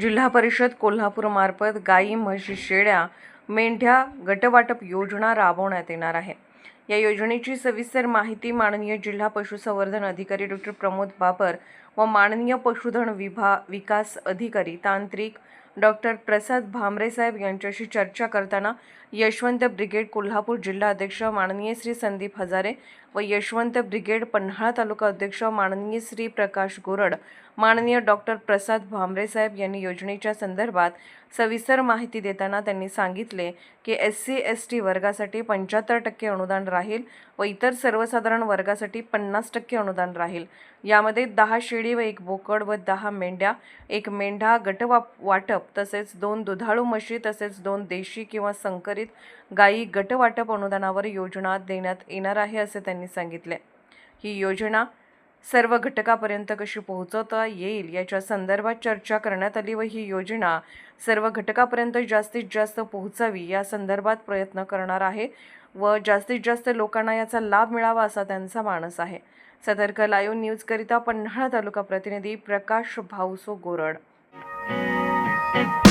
जिल्हा परिषद कोल्हापूरमार्फत गाई म्हशी शेळ्या मेंढ्या गटवाटप योजना राबवण्यात येणार आहे. या योजनेची सविस्तर माहिती माननीय जिल्हा पशुसंवर्धन अधिकारी डॉक्टर प्रमोद बाबर व माननीय पशुधन विभा विकास अधिकारी तांत्रिक डॉक्टर प्रसाद भामरे साहेब यांच्याशी चर्चा करताना यशवंत ब्रिगेड कोल्हापूर जिल्हा अध्यक्ष माननीय श्री संदीप हजारे व यशवंत ब्रिगेड पन्हाळा तालुका अध्यक्ष माननीय श्री प्रकाश गोरड माननीय डॉक्टर प्रसाद भामरे साहेब यांनी योजनेच्या संदर्भात सविस्तर माहिती देताना त्यांनी सांगितले की एस सी एस टी वर्गासाठी पंच्याहत्तर टक्के अनुदान राहील व इतर सर्वसाधारण वर्गासाठी पन्नास टक्के अनुदान राहील. यामध्ये दहा शेळी व एक बोकड व दहा मेंढ्या एक मेंढा गटवाप वाटप तसेच दोन दुधाळू म्हशी तसेच दोन देशी किंवा संकरित गायी गटवाटप अनुदानावर योजना देण्यात येणार आहे असे त्यांनी सांगितले. ही योजना सर्व घटकापर्यंत कशी पोहोचवता येईल याच्या संदर्भात चर्चा करण्यात आली व ही योजना सर्व घटकापर्यंत जास्तीत जास्त पोहोचावी या संदर्भात प्रयत्न करणार आहे व जास्तीत जास्त लोकांना याचा लाभ मिळावा असा त्यांचा मानस आहे. सतर्क लाईव्ह न्यूजकरिता पन्हाळा तालुका प्रतिनिधी प्रकाश भाऊसो गोरड Thank you.